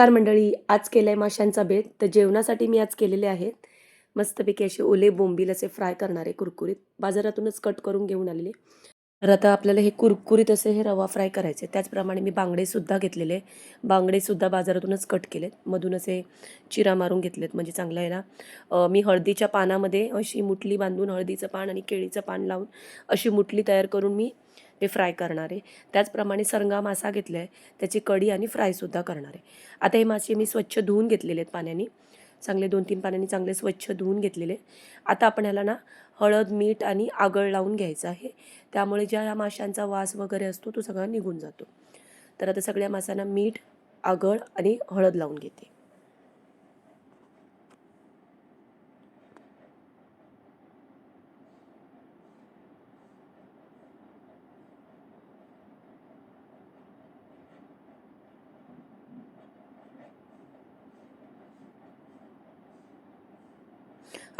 नमस्कार मंडळी आज केलं आहे माशांचा बेत. तर जेवणासाठी मी आज केलेले आहेत. मस्तपैकी असे ओले बोंबील असे फ्राय करणारे कुरकुरीत. बाजारातूनच कट करून घेऊन आलेले. तर आता आपल्याला हे कुरकुरीत असे हे रवा फ्राय करायचे. त्याचप्रमाणे मी बांगडेसुद्धा घेतलेले. बांगडेसुद्धा बाजारातूनच कट केलेत. मधून असे चिरा मारून घेतलेत. म्हणजे चांगला याला मी हळदीच्या पानामध्ये अशी मुटली बांधून हळदीचं पान आणि केळीचं पान लावून अशी मुटली तयार करून मी ते फ्राय करणार. आहे त्याचप्रमाणे सरंगा मासा घेतला आहे त्याची कढी आणि फ्रायसुद्धा करणार. आहे आता हे मासे मी स्वच्छ धुवून घेतलेले आहेत पाण्याने. चांगले दोन तीन पाण्याने चांगले स्वच्छ धुवून घेतलेले. आता आपण ह्याला ना हळद मीठ आणि आगळ लावून घ्यायचं आहे. त्यामुळे ज्या या माशांचा वास वगैरे असतो तो सगळा निघून जातो. तर आता सगळ्या माशांना मीठ आगळ आणि हळद लावून घेते.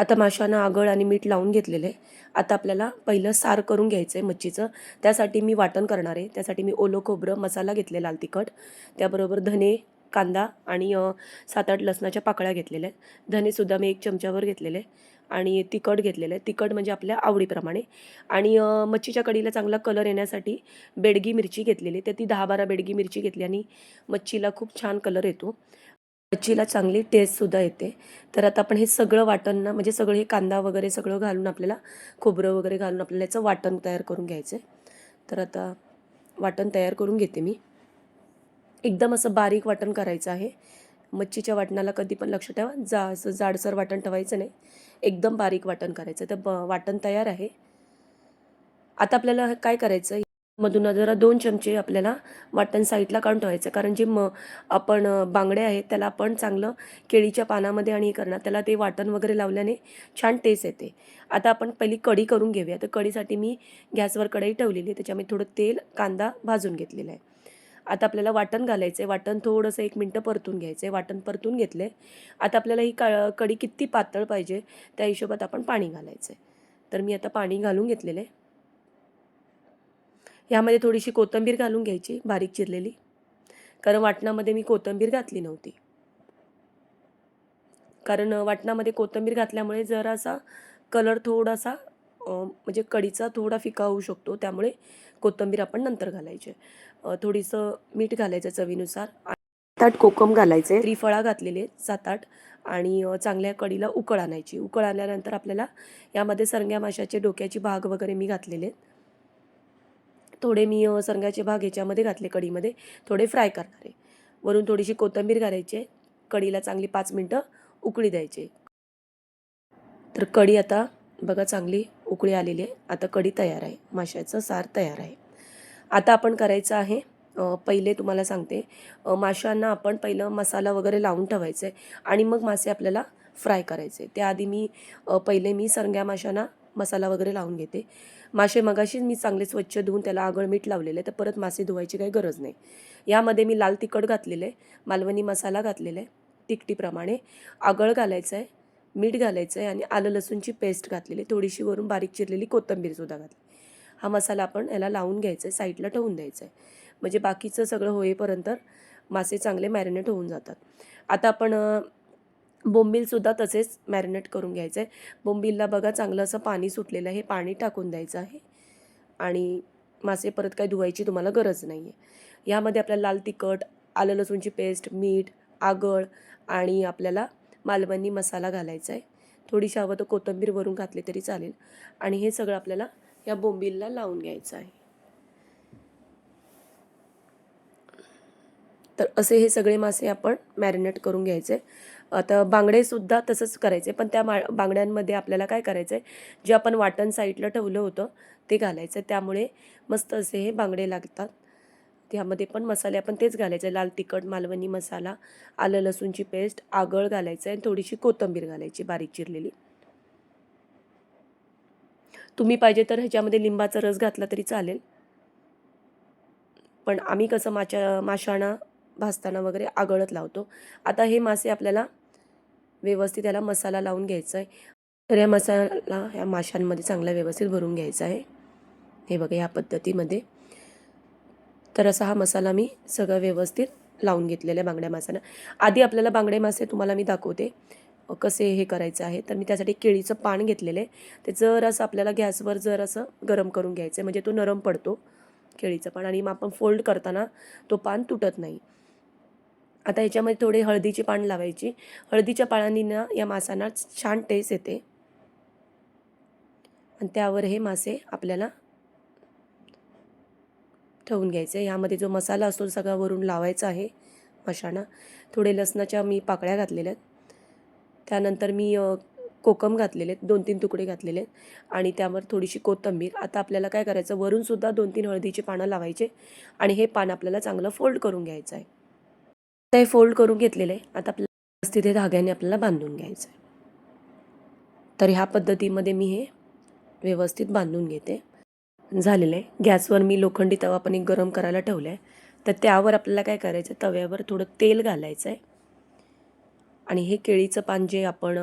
आता माशांना आगळ आणि मीठ लावून घेतलेलं आहे. आता आपल्याला पहिलं सार करून घ्यायचं आहे मच्छीचं. त्यासाठी मी वाटण करणार आहे. त्यासाठी मी ओलं खोबरं मसाला घेतलेला लाल तिखट. त्याबरोबर धने कांदा आणि सात आठ लसणाच्या पाकळ्या घेतलेल्या आहेत. धनेसुद्धा मी एक चमच्यावर घेतलेले आहे आणि तिखट घेतलेलं आहे. तिखट म्हणजे आपल्या आवडीप्रमाणे. आणि मच्छीच्या कढीला चांगला कलर येण्यासाठी बेडगी मिरची घेतलेली तर ती दहा बारा बेडगी मिरची घेतली आणि मच्छीला खूप छान कलर येतो. मच्छीला चांगली टेस्टसुद्धा येते. तर आता आपण हे सगळं वाटण ना म्हणजे सगळं हे कांदा वगैरे सगळं घालून आपल्याला खोबरं वगैरे घालून आपल्याला याचं वाटण तयार करून घ्यायचं आहे तर आता वाटण तयार करून घेते मी. एकदम असं बारीक वाटण करायचं आहे. मच्छीच्या वाटणाला कधी पण लक्ष ठेवा. जा असं जाडसर वाटण ठेवायचं नाही. एकदम बारीक वाटण करायचं तर ब वाटण तयार आहे. आता आपल्याला काय करायचं मधून जरा दोन चमचे आपल्याला वाटण साईडला काढून ठेवायचं. कारण जे म आपण बांगडे आहेत त्याला आपण चांगलं केळीच्या पानामध्ये आणि हे करणार त्याला ते वाटण वगैरे लावल्याने छान टेस्ट येते. आता आपण पहिली कढी करून घेऊया. तर कढीसाठी मी गॅसवर कढई ठेवलेली आहे. त्याच्यामध्ये थोडं तेल कांदा भाजून घेतलेला आहे. आता आपल्याला वाटण घालायचं आहे वाटण थोडंसं एक मिनटं परतून घ्यायचं आहे वाटण परतून घेतलं आहे आता आपल्याला ही का कढी किती पातळ पाहिजे त्या हिशोबात आपण पाणी घालायचं आहे तर मी आता पाणी घालून घेतलेलं आहे. ह्यामध्ये थोडीशी कोथिंबीर घालून घ्यायची बारीक चिरलेली. कारण वाटणामध्ये मी कोथिंबीर घातली नव्हती. कारण वाटणामध्ये कोथिंबीर घातल्यामुळे जरासा कलर थोडासा म्हणजे कढीचा थोडा फिका होऊ शकतो. त्यामुळे कोथिंबीर आपण नंतर घालायचे. थोडीसं मीठ घालायचं चवीनुसार. सात आठ कोकम घालायचे. त्रिफळा घातलेले सात आठ. आणि चांगल्या कढीला उकळ आणायची. उकळ आल्यानंतर आपल्याला यामध्ये सरंग्या माशाचे डोक्याची भाग वगैरे मी घातलेले आहेत. थोडे मी सरंगाचे भाग याच्यामध्ये घातले कढीमध्ये. थोडे फ्राय करणार आहे. वरून थोडीशी कोथिंबीर घालायची आहे. कढीला चांगली पाच मिनटं उकळी द्यायची तर कढी आता बघा चांगली उकळी आलेली आहे. आता कढी तयार आहे. माशाचं सार तयार आहे. आता आपण करायचं आहे पहिले तुम्हाला सांगते माशांना आपण पहिलं मसाला वगैरे लावून ठेवायचं आहे आणि मग मासे आपल्याला फ्राय करायचे त्याआधी मी पहिले मी सरंग्या माशांना मसाला वगैरे लावून घेते. मासे मगाशीच मी चांगले स्वच्छ धुवून त्याला आगळ मीठ लावलेलं आहे तर परत मासे धुवायची काही गरज नाही. यामध्ये मी लाल तिखट घातलेलं आहे मालवणी मसाला घातलेला आहे तिकटीप्रमाणे आगळ घालायचं आहे मीठ घालायचं आहे आणि आलं लसूणची पेस्ट घातलेली थोडीशी वरून बारीक चिरलेली कोथिंबीरसुद्धा घातली. हा मसाला आपण याला लावून घ्यायचा आहे साईडला ठेवून द्यायचा आहे. म्हणजे बाकीचं सगळं होईपर्यंत मासे चांगले मॅरिनेट होऊन जातात. आता आपण बोंबीलसुद्धा तसेच मॅरिनेट करून घ्यायचं आहे बोंबीलला बघा चांगलं असं पाणी सुटलेलं आहे. हे पाणी टाकून द्यायचं आहे. आणि मासे परत काही धुवायची तुम्हाला गरज नाही आहे यामध्ये आपल्याला लाल तिखट आलं लसूणची पेस्ट मीठ आगळ आणि आपल्याला मालवणी मसाला घालायचा आहे. थोडीशी हवं तर कोथिंबीर वरून घातली तरी चालेल. आणि हे सगळं आपल्याला या बोंबीलला लावून घ्यायचं आहे. तर असे हे सगळे मासे आपण मॅरिनेट करून घ्यायचे. आता बांगडेसुद्धा तसंच करायचे पण त्या मा बांगड्यांमध्ये आपल्याला काय करायचं आहे जे आपण वाटण साईडला ठेवलं होतं ते घालायचं. त्यामुळे मस्त असे हे बांगडे लागतात. त्यामध्ये पण मसाले आपण तेच घालायचे. लाल तिखट मालवणी मसाला आलं लसूणची पेस्ट आगळ घालायचं आहे आणि थोडीशी कोथिंबीर घालायची बारीक चिरलेली. तुम्ही पाहिजे तर ह्याच्यामध्ये लिंबाचा रस घातला तरी चालेल. पण आम्ही कसं माच्या माशाणा भाजताना वगैरे आगळत लावतो. आता हे मासे आपल्याला व्यवस्थित याला मसाला लावून घ्यायचा आहे तर या मसाला ह्या माशांमध्ये चांगला व्यवस्थित भरून घ्यायचा आहे. हे बघा ह्या पद्धतीमध्ये. तर असा हा मसाला मी सगळा व्यवस्थित लावून घेतलेले बांगड्या मासांना आधी आपल्याला बांगडे मासे तुम्हाला मी दाखवते कसे हे करायचं आहे. तर मी त्यासाठी केळीचं पान घेतलेलं आहे. ते जर असं आपल्याला गॅसवर जर असं गरम करून घ्यायचं आहे म्हणजे तो नरम पडतो केळीचं पान. आणि मग आपण फोल्ड करताना तो पान तुटत नाही. आता याच्यामध्ये थोडे हळदीची पान लावायची. हळदीच्या पानांनी ना या मासांना छान टेस्ट येते. आणि त्यावर हे मासे आपल्याला ठेवून घ्यायचे. ह्यामध्ये जो मसाला असतो सगळा वरून लावायचा आहे माशांना. थोडे लसणाच्या मी पाकळ्या घातलेल्या आहेत. त्यानंतर मी कोकम घातलेले आहेत. दोन तीन तुकडे घातलेले आहेत. आणि त्यावर थोडीशी कोथिंबीर. आता आपल्याला काय करायचं? वरूनसुद्धा दोन तीन हळदीची पानं लावायचे. आणि हे पान आपल्याला चांगलं फोल्ड करून घ्यायचं आहे. आता हे फोल्ड करून घेतलेलं. आहे आता आपल्याला व्यवस्थित हे धाग्याने आपल्याला बांधून घ्यायचं आहे तर ह्या पद्धतीमध्ये मी हे व्यवस्थित बांधून घेते. झालेलं. आहे गॅसवर मी लोखंडी तवा पण एक गरम करायला ठेवला आहे तर त्यावर आपल्याला काय करायचं आहे तव्यावर थोडं तेल घालायचं आहे आणि हे केळीचं पान जे आपण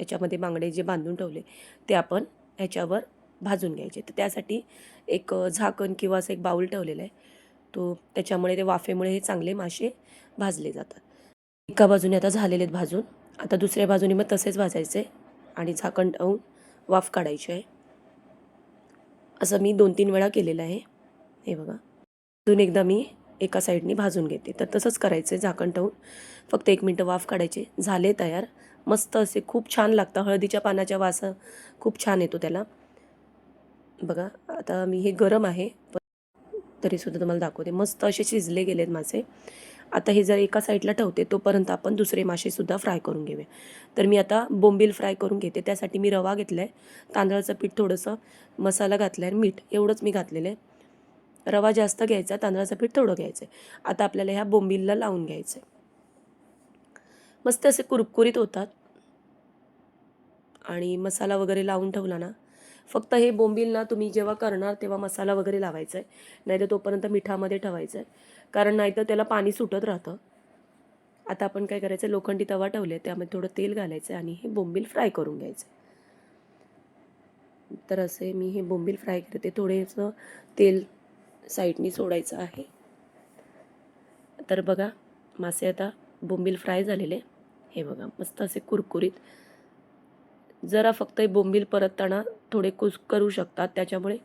याच्यामध्ये बांगडे जे बांधून ठेवले ते आपण ह्याच्यावर भाजून घ्यायचे. तर त्यासाठी एक झाकण किंवा असं एक बाऊल ठेवलेलं आहे. तो त्याच्यामुळे ते वाफेमुळे हे चांगले मासे भाजले जातात. एका बाजूने आता झालेले आहेत भाजून आता दुसऱ्या बाजूने मग तसेच भाजायचे आणि झाकण ठेवून वाफ काढायची आहे. असं मी दोन तीन वेळा केलेलं आहे. हे बघा. अजून एकदा मी एका साईडनी भाजून घेते. तर तसंच करायचं आहे झाकण ठेवून. फक्त एक मिनटं वाफ काढायचे. झाले तयार. मस्त असे खूप छान लागतं. हळदीच्या पानाच्या वास खूप छान येतो त्याला. बघा आता मी हे गरम आहे. पण तरीसुद्धा तुम्हाला दाखवते. मस्त असे शिजले गेलेत माझे आता हे जर एका साईडला ठेवते तोपर्यंत आपण दुसरे मासेसुद्धा फ्राय करून घेऊया. तर मी आता बोंबील फ्राय करून घेते. त्यासाठी मी रवा घेतला आहे तांदळाचं पीठ थोडंसं मसाला घातला आहे मीठ एवढंच मी घातलेलं आहे. रवा जास्त घ्यायचा तांदळाचं पीठ थोडं घ्यायचं आहे आता आपल्याला ह्या बोंबीलला लावून घ्यायचं आहे मस्त असे कुरकुरीत होतात. आणि मसाला वगैरे लावून ठेवला ना फक्त हे बोंबीलना तुम्ही जेव्हा करणार तेव्हा मसाला वगैरे लावायचा आहे. नाहीतर तोपर्यंत मिठामध्ये ठेवायचं आहे. कारण नाहीतर त्याला पाणी सुटत राहतं. आता आपण काय करायचं लोखंडी तवा ठेवले त्यामध्ये थोडं तेल घालायचं आहे आणि हे बोंबील फ्राय करून घ्यायचं तर असे मी हे बोंबील फ्राय करते. थोडेसं तेल साईडनी सोडायचं आहे. तर बघा मासे आता बोंबील फ्राय झालेले. हे बघा मस्त असे कुरकुरीत जरा फक्त हे बोंबील परतताना थोडे कुस करू शकतात. त्याच्यामुळे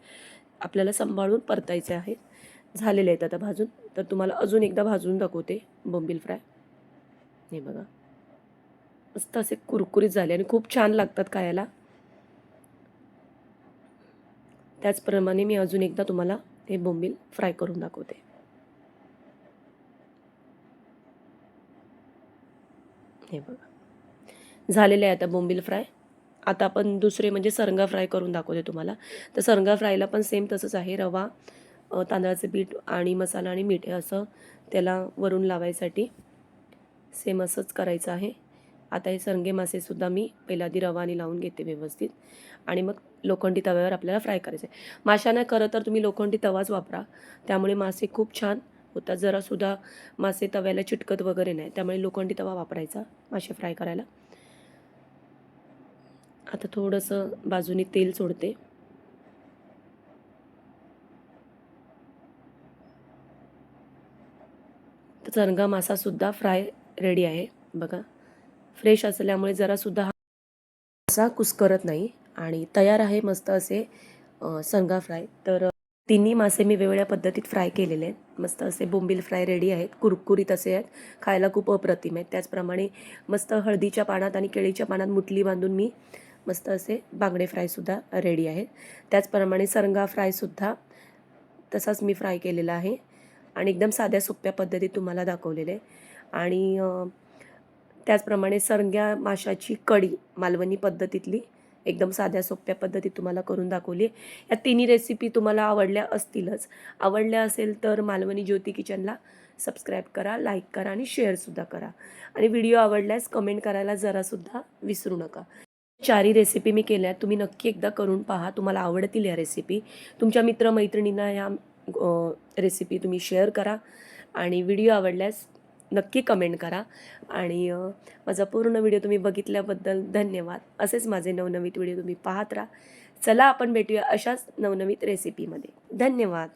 आपल्याला सांभाळून परतायचे आहेत झालेले आहेत आता भाजून. तर तुम्हाला अजून एकदा भाजून दाखवते बोंबील फ्राय. हे बघा. मस्त असे कुरकुरीत झाले आणि खूप छान लागतात खायला. त्याचप्रमाणे मी अजून एकदा तुम्हाला हे बोंबील फ्राय करून दाखवते. हे बघा. झालेले आहे आता बोंबील फ्राय. आता आपण दुसरे म्हणजे सरंगा फ्राय करून दाखवते तुम्हाला. तर सरंगा फ्रायला पण सेम तसंच आहे. रवा तांदळाचे तांदळाचं पीठ आणि मसाला आणि मीठ हे असं त्याला वरून लावायसाठी सेम असंच करायचं आहे. आता हे सरंगे मासेसुद्धा मी पहिला आधी रवाने लावून घेते व्यवस्थित. आणि मग लोखंडी तव्यावर आपल्याला फ्राय करायचे माशांना खरं तर तुम्ही लोखंडी तवाच वापरा. त्यामुळे मासे खूप छान होतात. जरासुद्धा मासे तव्याला चिटकत वगैरे नाही. त्यामुळे लोखंडी तवा वापरायचा मासे फ्राय करायला. आता थोडंसं बाजूने तेल सोडते. तर चरंगा मासासुद्धा फ्राय रेडी आहे. बघा फ्रेश असल्यामुळे जरासुद्धा हा मासा कुस्करत नाही आणि तयार आहे मस्त असे संगा फ्राय. तर तिन्ही मासे मी वेगवेगळ्या पद्धतीत फ्राय केलेले आहेत. मस्त असे बोंबील फ्राय रेडी आहेत. कुरकुरीत असे आहेत. खायला खूप अप्रतिम आहेत. त्याचप्रमाणे मस्त हळदीच्या पानात आणि केळीच्या पानात मुटली बांधून मी मस्त असे बांगडे फ्रायसुद्धा रेडी आहेत. त्याचप्रमाणे सरंगा फ्रायसुद्धा तसाच मी फ्राय केलेला आहे. आणि एकदम साध्या सोप्या पद्धतीत तुम्हाला दाखवलेले. आणि त्याचप्रमाणे सरंग्या माशाची कढी मालवणी पद्धतीतली एकदम साध्या सोप्या पद्धतीत तुम्हाला करून दाखवली आहे. या तिन्ही रेसिपी तुम्हाला आवडल्या असतीलच. आवडल्या असेल तर मालवणी ज्योती किचनला सबस्क्राईब करा लाईक करा आणि शेअरसुद्धा करा. आणि व्हिडिओ आवडल्यास कमेंट करायला जरासुद्धा विसरू नका. चारही रेसिपी मी केल्या तुम्ही नक्की एकदा करून पहा. तुम्हाला आवडतील या रेसिपी तुमच्या मित्रमैत्रिणींना या रेसिपी तुम्ही शेअर करा आणि व्हिडिओ आवडल्यास नक्की कमेंट करा. आणि माझा पूर्ण व्हिडिओ तुम्ही बघितल्याबद्दल धन्यवाद. असेच माझे नवनवीन व्हिडिओ तुम्ही पाहत राहा. चला आपण भेटूया अशाच नवनवीन रेसिपीमध्ये धन्यवाद.